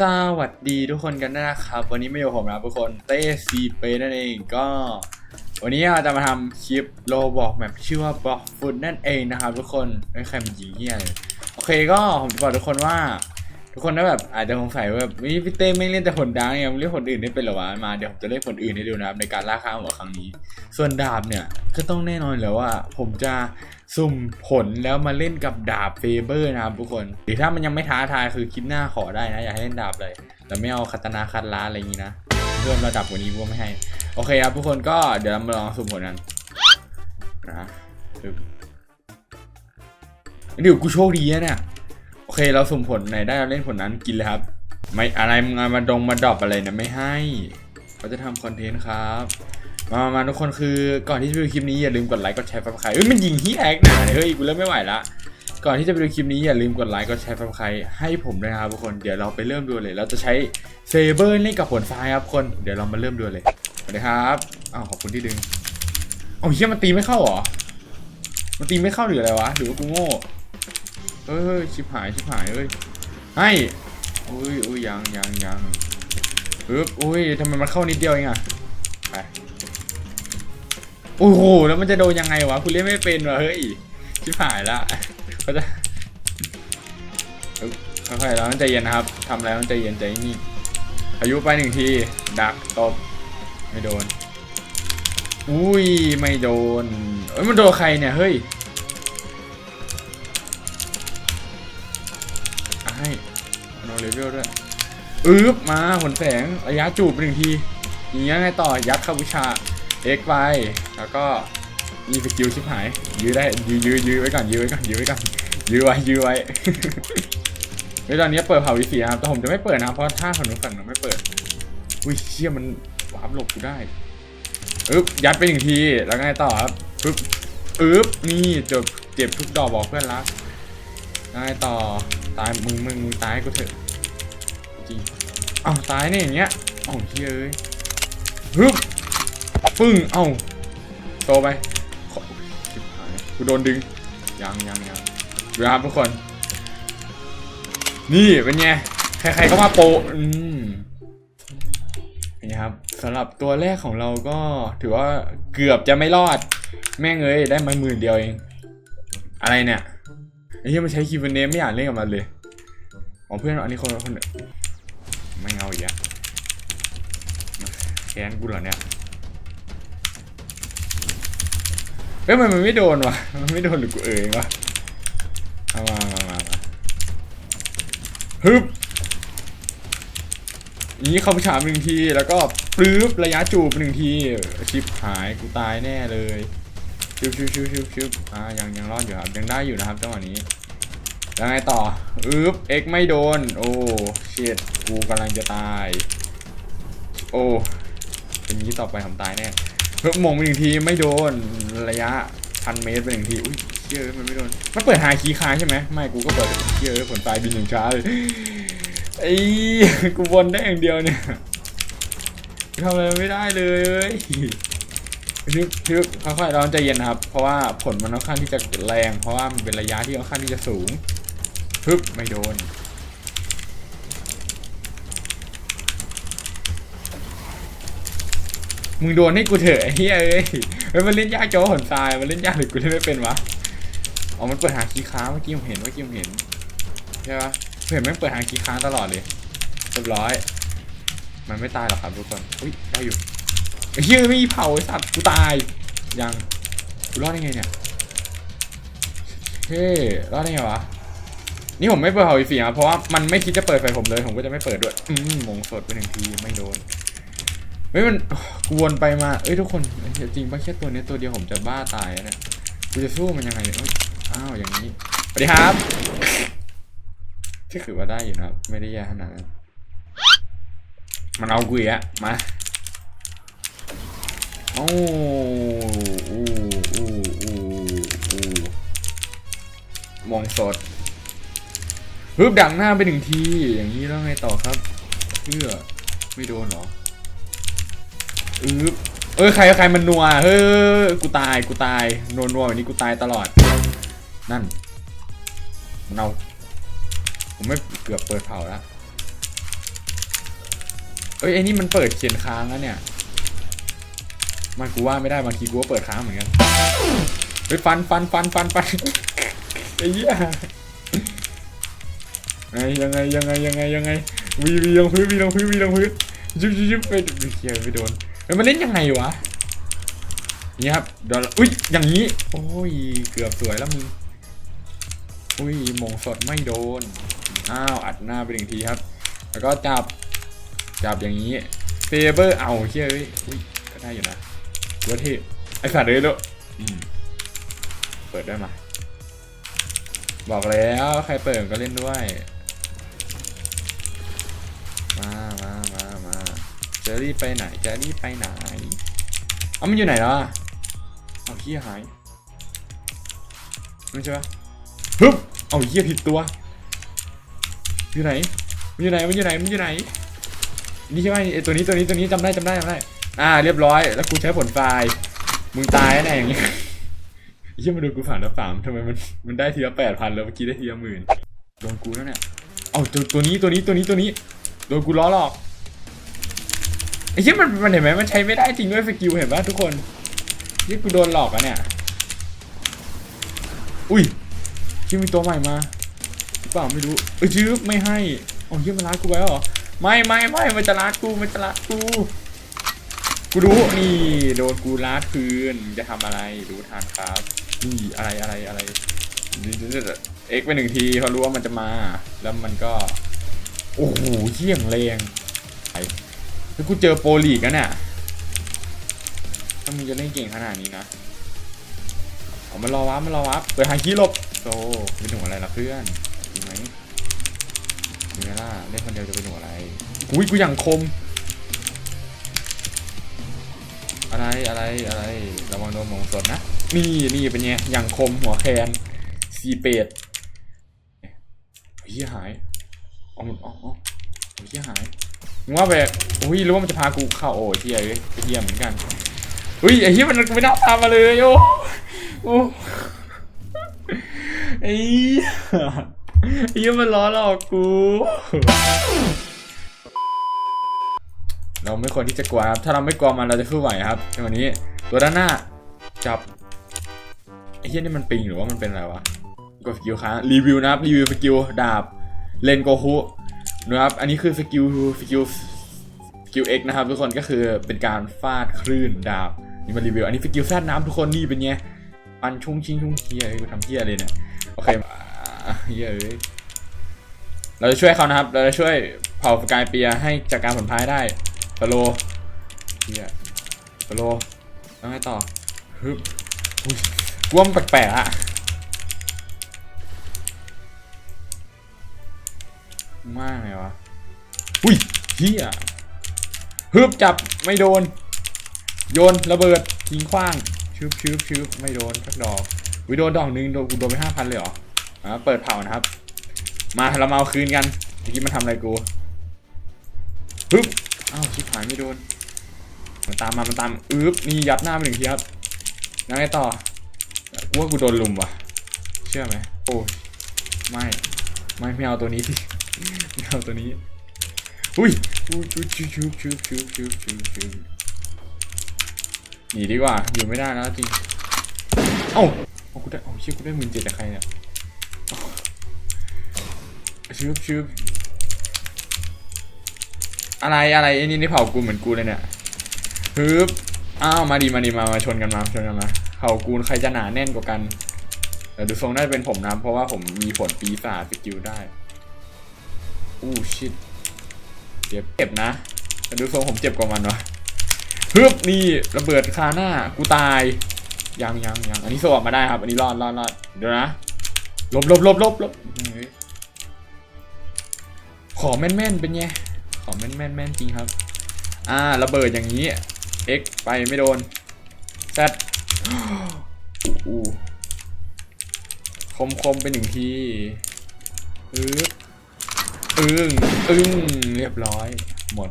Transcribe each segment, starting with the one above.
สวัสดีทุกคนกันนะครับ วันนี้ไม่อยู่ผมนะทุกคนเต้ซีเปนั่นเองก็ วันนี้เราจะมาทำคลิปโลบอกแบบชื่อว่าบล็อกฟุตนั่นเองนะครับทุกคนไม่ใครมันยิงเฮียเลยโอเคก็ผมจะบอกทุกคนว่า ทุกคนถ้าแบบอาจจะสงสัยว่าแบบวิพี่เต้ไม่เล่นแต่ผลดังเนี่ยมึงเล่นผลอื่นได้เป็นหรอวะมาเดี๋ยวผมจะเล่นผลอื่นให้ดูนะครับในการล่าข้ามหัวครั้งนี้ ส่วนดาบเนี่ยก็ต้องแน่นอนเลยว่า ผมจะสุ่มผลแล้วมาเล่นกับดาบเฟเบอร์นะครับทุกคนหรือถ้ามันยังไม่ท้าทายคือคลิปหน้าขอได้นะอยากให้เล่นดาบเลยแต่ไม่เอาคาตนาคันล้าอะไรอย่างนี้นะเพิ่มระดับกว่านี้ก็ไม่ให้โอเคครับทุกคนก็เดี๋ยวมาลองสุ่มผลกันนะเดี๋ยวกูโชคดีนะเนี่ย เคเราสุ่มผลไหนได้เราเล่นผลนั้นกินเลยครับ ไม่อะไรมึงเอามาดงมาดรอปอะไรนะไม่ให้เขาจะทำคอนเทนต์ครับ มามามาทุกคนคือก่อนที่จะไปดูคลิปนี้อย่าลืมกดไลค์กดแชร์ฟับใครเอ้ยมันยิงที่แอกหนาเลยเฮ้ยกูเริ่มไม่ไหวละก่อนที่จะไปดูคลิปนี้อย่าลืมกดไลค์กดแชร์ฟับใครให้ผมด้วยครับทุกคนเดี๋ยวเราไปเริ่มดูเลย เราจะใช้เซเบอร์เล่นกับผลฟ้าครับคนเดี๋ยวเรามาเริ่มดูเลยสวัสดีครับอ้าวขอบคุณที่ดึงเอาเฮียมันตีไม่เข้าหรอมันตีไม่เข้าหรืออะไรวะหรือว่ากูโง่ เฮ้ยชิบหายชิบหายเอ้ยให้อุ้ยอุ้ยยังยังยังปึ๊บอุ้ยทำไมมันเข้านิดเดียวเองอะไปโอ้โหแล้วมันจะโดนยังไงวะคุณเล่นไม่เป็นวะเฮ้ยชิบหายละเขาจะค่อยๆเราต้องใจเย็นนะครับทำอะไรต้องใจเย็นใจนิ่งอายุไปหนึ่งทีดักตบไม่โดน อุ้ยไม่โดนเอ้ยมันโดนใครเนี่ยเฮ้ย เวลด้วยอึ๊บมาผลแสงระยะจูบไปหนึ่งทีอย่างเงี้ยไงต่อยัดเข้าวิชาเอ็กไปแล้วก็มีสกิลชิบหาย ยื้อได้ยื้อยื้อยื้อไว้ก่อนยื้อไว้ก่อนยื้อไว้ก่อนยื้อไว้ยื้อไว้เฮ้ยตอนนี้เปิดเผาวิสีนะครับแต่ผมจะไม่เปิดนะเพราะถ้าฝั่งนู้นฝั่งนู้นไม่เปิดอุ้ยเชี่ยมันวาร์ปหลบกูได้อึ๊บยัดไปหนึ่งทีแล้วไงต่อครับปึ๊บอึ๊บนี่จบเจ็บทุกดอกบอกเพื่อนรักไงต่อตายมึงมึงมึงตายกูเถอะ จริงอ้าวตายเนี่ยอย่างเงี้ยอ้าวเฮ้ยเอ้ยฮึบปึ้งเอ้าโตไปขอชิบหายกูโดนดึงยังยังยังดูครับทุกคน นี่เป็นไงใครๆก็มาโปอืมนี่ครับสำหรับตัวแรกของเราก็ถือว่าเกือบจะไม่รอด แม่งเอ้ยได้มาหมื่นเดียวเอง อะไรเนี่ยไอ้ที่มันใช้คีย์เฟนเนมไม่อยากเล่นกับมันเลยของเพื่อนอันนี้คนคนเนี่ย ไม่เอาอีกอะแค้นกูเหรอเนี่ยเฮ้ยมันมันไม่โดนวะมันไม่โดนหรือกูเอ่ยวะเอามามามามาฮึบนี้เข้าฉามหนึ่งทีแล้วก็ปลื้บระยะจูบหนึ่งทีชิปหายกูตายแน่เลยชิบชิบชิบชิบชิบอ่ายังยังรอดอยู่ครับยังได้อยู่นะครับจังหวะนี้แล้วไงต่ออึ๊บเอ็กไม่โดน โอ้เชิด กูกำลังจะตาย โอ้เป็นนี้ต่อไปผมตายแน่เพิ่มมงไปหนึ่งทีไม่โดนระยะพันเมตรไปหนึ่งทีอุ้ยเชื่อมันไม่โดนมันเปิดหาคีคาใช่ไหมไม่กูก็เปิดเชื่อผลตายบินอย่างช้าเลยไอ้กูวนได้อย่างเดียวเนี่ยทำอะไรไม่ได้เลยทึบทึบค่อยๆเราใจเย็นนะครับ เพราะว่าผลมันค่อนข้างที่จะแรง เพราะว่ามันเป็นระยะที่ค่อนข้างที่จะสูง ฮึบไม่โดน มึงโดนให้กูเถอะไอ้เฮ้ยเอ้ยมันเล่นยากโจ้าหนทรายมันเล่นยากหรือกูเล่นไม่เป็นวะอ๋อมันเปิดหาคีค้างเมื่อกี้ผมเห็นเมื่อกี้ผมเห็นใช่ปะผมเห็นแม่งเปิดหาคีค้างตลอดเลยเรียบร้อย มันไม่ตายหรอกครับทุกคนอุ้ยได้อยู่เฮ้ยไม่มีเผาไอสัตว์กูตายยังกูรอดได้ไงเนี่ยเฮ้ยรอดได้ไงวะนี่ผมไม่เปิดเผาอีกสี่ครับเพราะว่ามันไม่คิดจะเปิดไฟผมเลยผมก็จะไม่เปิดด้วยอืมมงสดไปหนึ่งทีไม่โดน เฮ้ยมันกวนไปมาเอ้ยทุกคนจริงป่ะแค่ตัวนี้ตัวเดียวผมจะบ้าตายแล้วเนี่ยกูจะสู้มันยังไงอ้าวอย่างนี้สวัสดีครับที่ถือว่าได้อยู่นะครับไม่ได้แย่ขนาดนั้นมันเอากูอีกอะมาโอ้อู้อู้อู้อู้มองสดฮึบดังหน้าไปหนึ่งทีอย่างนี้แล้วไงต่อครับเพื่อไม่โดนหรอ เอ้ยใครใครมันนัวเฮ้ยกูตายกูตายนัวนัวแบบนี้กูตายตลอด นั่นมันเอาผมไม่เกือบเปิดเผาแล้วเอ้ยไอ้นี่มันเปิดเขียนค้างแล้วเนี่ยมันกูว่าไม่ได้บางทีกูก็เปิดค้างเหมือนกันเฮ้ยฟันฟันฟันฟันฟันไอ้เหี้ยไงยังไงยังไงยังไงยังไงวีวีลงพื้นวีลงพื้นวีลงพื้นยุบยุบยุบไปเฮียไปโดน เฮ้ยมันเล่นยังไงวะนี่ครับโดนอุ้ยอย่างนี้ โอ้ยเกือบสวยแล้วมึงอุ้ยมงสดไม่โดนอ้าวอัดหน้าไปหนึ่งทีครับ แล้วก็จับจับอย่างนี้เฟเบอร์เอาเฮ้ยเอ้ยอุ้ยก็ได้อยู่นะว่าที่ไอสัตว์เลยลูกเปิดได้มาบอกแล้วใครเปิดก็เล่นด้วย จอรี่ไปไหนเจอรี่ไปไหนเอ้ามันอยู่ไหนแล้วอะเอาเฮียหายไม่ใช่ปะฮึบเอาเฮียผิดตัวอยู่ไหนมันอยู่ไหนมันอยู่ไหนมันอยู่ไหนนี่ใช่ไหมไอตัวนี้ตัวนี้ตัวนี้จำได้จำได้จำได้อ่าเรียบร้อย แล้วกูใช้ผลไฟล์มึงตายแน่อย่างงี้เฮียมาดูกูผ่านแล้วสามทำไมมันมันได้ทีละแปดพันแล้วเมื่อกี้ได้ทีละหมื่นโดนกูแล้วเนี่ยเอาตัวตัวนี้ตัวนี้ตัวนี้ตัวนี้โดนกูล้อหลอก ไอ้เหี้ยมันมันเห็นไหมมันใช้ไม่ได้จริงด้วยสกิลเห็นปะทุกคนนี่กูโดนหลอกอะเนี่ย อุ้ยที่มีตัวใหม่มาเปล่าไม่รู้เอ้ยจื้อไม่ให้โอ้ยเหี้ยมันรัดกูไปเหรอไม่ไม่ไม่มันจะรัดกูมันจะรัดกูกูรู้นี่โดนกูรัดคืนจะทำอะไรรู้ทันครับนี่อะไรอะไรอะไรเอ็กไปหนึ่งทีเพราะรู้ว่ามันจะมา แล้วมันก็ โอ้โหเยี่ยงแรง แล้วกูเจอโปรลีกแล้วเนี่ยถ้ามึงจะเล่นเก่งขนาดนี้นะเอามารอวับมารอวับเปิดหางคีย์หลบโตเป็นหนูอะไรล่ะเพื่อนจริงไหมจริงไหมล่ะเล่นคนเดียวจะเป็นหนูอะไรอุ้ยกูอย่างคม อะไรอะไรอะไรระวังโดนหมงสดนะนี่นี่เป็นไงอย่างคมหัวแคนสีเป็ดเฮียหายอ๋อมันอ๋ออ๋ออ้ยเหี้ยหาย มึงว่าแบบอุ้ยรู้ว่ามันจะพากูเข้าโอ้ยเฮียเอ้ยเฮียเหมือนกันอุ้ยไอ้เฮียมันไม่น่าตามมาเลยโอ้โอ้ไอ้เหี้ยไอ้เฮียมันล้อหลอกกู เราไม่ควรที่จะกลัวครับถ้าเราไม่กลัวมันเราจะสู้ไหวครับในวันนี้ตัวด้านหน้าจับไอ้เฮียนี่มันปิงหรือว่ามันเป็นอะไรวะกดสกิลค้างรีวิวนะครับรีวิวสกิลดาบเลนโกคุ นะครับ อันนี้คือสกิลสกิลสกิลเอ็กนะครับ ทุกคนก็คือเป็นการฟาดคลื่นดาบนี่มารีวิว อันนี้สกิลแซดน้ำทุกคนนี่เป็นไงปันชุ่งชิงชุ่งเฮียกูทำเฮียเลยเนี่ยโอเคอ่าเฮียเอ้ยเราจะช่วยเขานะครับ เราจะช่วยเผ่าสกายเปียให้จัดการผลพายได้ฟโลเฮียฟโลต้องให้ต่อฮึบอุ้ยกลัวมแปลกๆอะ มากเลยวะ อุ้ยเฮียฮึบจับไม่โดน โยนระเบิดทิ้งขว้างชืบชืบชืบไม่โดนสักดอกวิโดนดอกหนึ่งโดนกูโดนไปห้าพันเลยเหรออ่าเปิดเผานะครับ มาเรามาเอาคืนกันเมื่อกี้มันทำอะไรกูฮึบอ้าวชิบหายไม่โดน มันตามมา มันตามอึบนี่ยัดหน้าไปหนึ่งทีครับยังไงต่อกูว่ากูโดนลุมว่ะ เชื่อไหมโอ้ยไม่ ไม่ไม่เอาตัวนี้สิ เอาตัวนี้ อุ้ยชุบชุบชุบชุบชุบชุบชุบชุบหนีดีกว่า อยู่ไม่ได้แล้วจริง เอ้าเอากูได้เอาเชี่ยกูได้หมื่นเจ็ดจากใครเนี่ยชุบชุบอะไรอะไรไอ้นี่นี่เผากูเหมือนกูเลยเนี่ยฮึบอ้าวมาดีมาดีมามาชนกันมาชนกันมาเผากูใครจะหนาแน่นกว่ากันแต่ดูทรงน่าจะเป็นผมนะเพราะว่าผมมีผลปีศาจสกิลได้ อู้ชิดเจ็บเจ็บนะแต่ดูทรงผมเจ็บกว่ามันวะฮึบนี่ระเบิดคาหน้ากูตายยังยังยังอันนี้สวบมาได้ครับ อันนี้รอดรอดรอดเดี๋ยวนะลบลบลบลบลบขอแม่นแม่นเป็นไงขอแม่นแม่นแม่นจริงครับ อ่าระเบิดอย่างนี้ X ไปไม่โดน Z อู้คมคมๆไปหนึ่งทีอึ๊บ อึ้งอึ้งเรียบร้อย หมด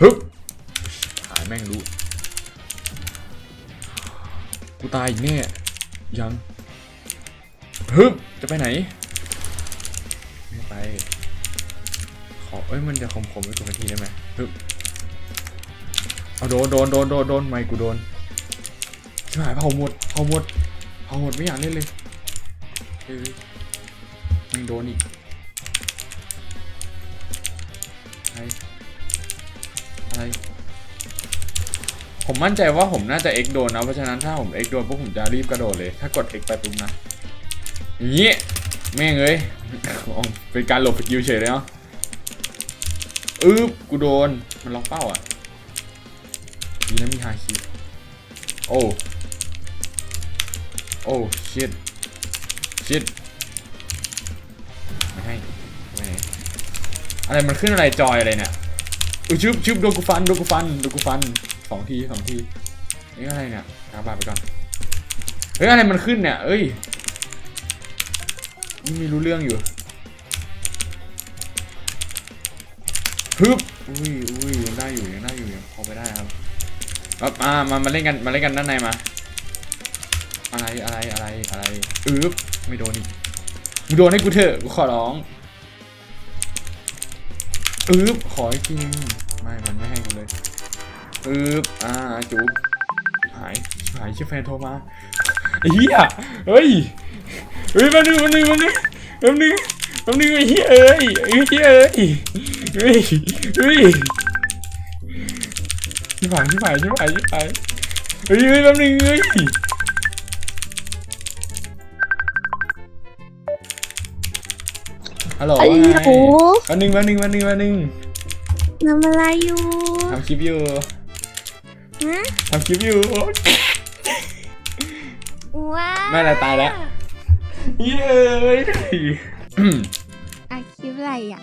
ฮึบหายแม่งรู้กูตายอีกแน่ยังฮึบจะไปไหน ไม่ไป ขอเอ้ยมันจะคมคมไว้กูนาทีได้ไหมฮึบเอาโดนโดนโดนโดนโดนไม่กูโดนชิบหายเผาหมดเผาหมดเผาหมดไม่อยากเล่นเลยเฮ้ยยังโดนอีก อะไร ผมมั่นใจว่าผมน่าจะ X โดนนะ เพราะฉะนั้นถ้าผม X โดนพวกผมจะรีบกระโดดเลย ถ้ากด X ไปปุ๊บนะอย่างนี้แม่งเอ้ยเป็นการหลบสกิลเฉยเลยเนาะอึ๊บกูโดน มันล็อกเป้าอะดีนะมีฮาคิโอ้โอ้ชิตชิตไม่ให้ไม่ให้อะไรมันขึ้นอะไรจอยอะไรเนี่ย อุ้ยชุบชุบโดนกูฟันโดนกูฟันโดนกูฟันสองทีสองทีนี่อะไรเนี่ยกาบาดไปก่อนเฮ้ยอะไรมันขึ้นเนี่ยเอ้ยนี่ไม่รู้เรื่องอยู่ฮึบอุ้ยอุ้ยยังได้อยู่ยังได้อยู่ยังพอไปได้ครับครับมามามาเล่นกันมาเล่นกันด้านในมา อะไรอะไรอะไรอะไรอึ๊บไม่โดนอีกมึงโดนให้กูเถอะกูขอร้อง อึ๊บขออีกทีนึงไม่ มันไม่ให้กูเลยอึ๊บอ่าจุ๊บหายหายชื่อแฟนโทรมาเหี้ยเฮ้ยเฮ้ยมาหนึ่งมาหนึ่งมาหนึ่งมาหนึ่งมาหนึ่งไอ้เหี้ยเอ้ยไอ้เหี้ยเอ้ยเฮ้ยเฮ้ยชิบหายชิบหายชิบหายชิบหายเฮ้ยเฮ้ยแป๊บนึงเฮ้ย ฮัลโหลฮัลว่าไงโหลแป๊บนึงแป๊บนึงแป๊บนึงแป๊บนึงทำอะไรอยู่ทำคลิปอยู่ฮะทำคลิปอยู่ว้าไม่อะไรตายแล้ว เย้ยอะคลิปอะไรอะ